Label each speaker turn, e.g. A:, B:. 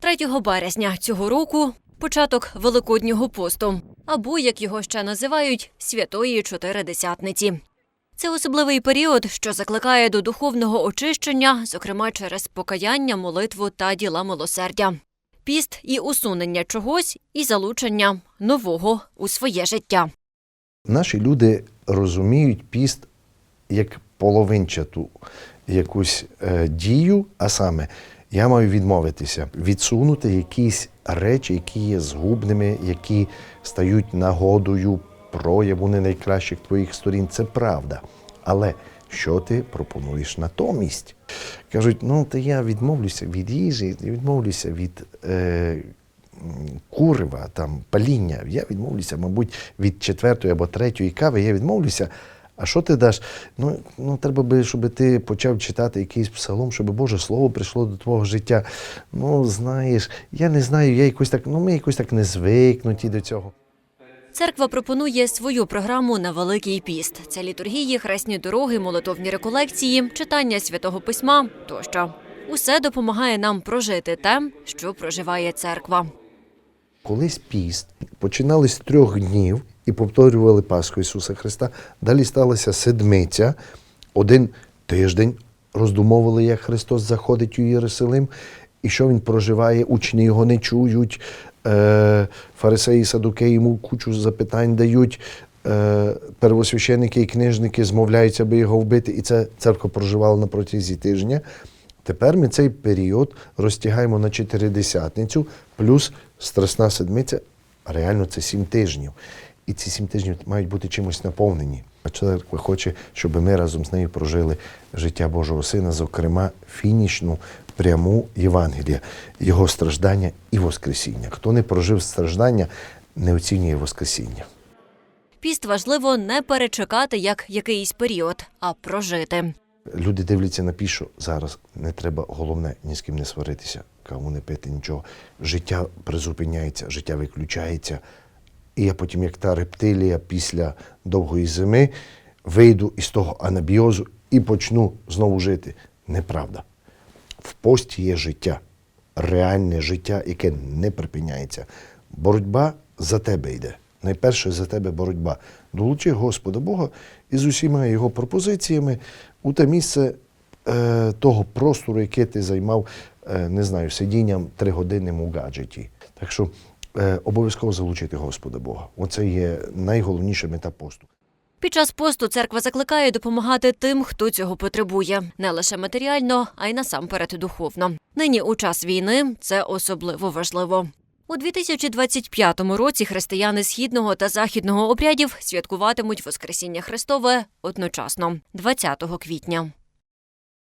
A: 3 березня цього року початок Великоднього посту, або, як його ще називають, Святої Чотиридесятниці. Це особливий період, що закликає до духовного очищення, зокрема через покаяння, молитву та діла милосердя. Піст і усунення чогось, і залучення нового у своє життя.
B: Наші люди розуміють піст як половинчату якусь е, дію, а саме я маю відмовитися, відсунути якісь речі, які є згубними, які стають нагодою прояву не найкращих твоїх сторін. Це правда. Але що ти пропонуєш натомість? Кажуть, ну то я відмовлюся від їжі, відмовлюся від. Е, курива, там, паління. Я відмовлюся, мабуть, від четвертої або третьої кави, я відмовлюся. А що ти даш? Ну, ну треба би, щоб ти почав читати якийсь псалом, щоб Боже Слово прийшло до твого життя. Ну, знаєш, я не знаю, я якось так, ну ми якось так не звикнуті до цього.
A: Церква пропонує свою програму на Великий піст. Це літургії, хресні дороги, молитовні реколекції, читання святого письма тощо. Усе допомагає нам прожити те, що проживає церква.
B: Колись піст починали з трьох днів і повторювали Пасху Ісуса Христа. Далі сталася седмиця, один тиждень роздумовували, як Христос заходить у Єрусалим, і що Він проживає, учні його не чують. Е, фарисеї, садукеї йому кучу запитань дають. Е, первосвященники і книжники змовляються, аби його вбити, і це церква проживала на протязі тижня. Тепер ми цей період розтягаємо на чотиридесятницю, плюс Страсна седмиця, а реально це сім тижнів. І ці сім тижнів мають бути чимось наповнені. А церква хоче, щоб ми разом з нею прожили життя Божого Сина, зокрема, фінішну пряму Євангелія, Його страждання і Воскресіння. Хто не прожив страждання, не оцінює Воскресіння.
A: Піст важливо не перечекати як якийсь період, а прожити.
B: Люди дивляться на пішу зараз. Не треба головне ні з ким не сваритися, каву не пити, нічого. Життя призупиняється, життя виключається. І я потім, як та рептилія після довгої зими, вийду із того анабіозу і почну знову жити. Неправда. В пості є життя, реальне життя, яке не припиняється. Боротьба за тебе йде. Найперше за тебе боротьба. Долучи Господа Бога і з усіма його пропозиціями у те місце е, того простору, яке ти займав, е, не знаю, сидінням три години у гаджеті. Так що е, обов'язково залучити Господа Бога. Оце є найголовніша мета посту.
A: Під час посту церква закликає допомагати тим, хто цього потребує, не лише матеріально, а й насамперед духовно. Нині у час війни це особливо важливо. У 2025 році християни східного та західного обрядів святкуватимуть Воскресіння Христове одночасно, 20 квітня.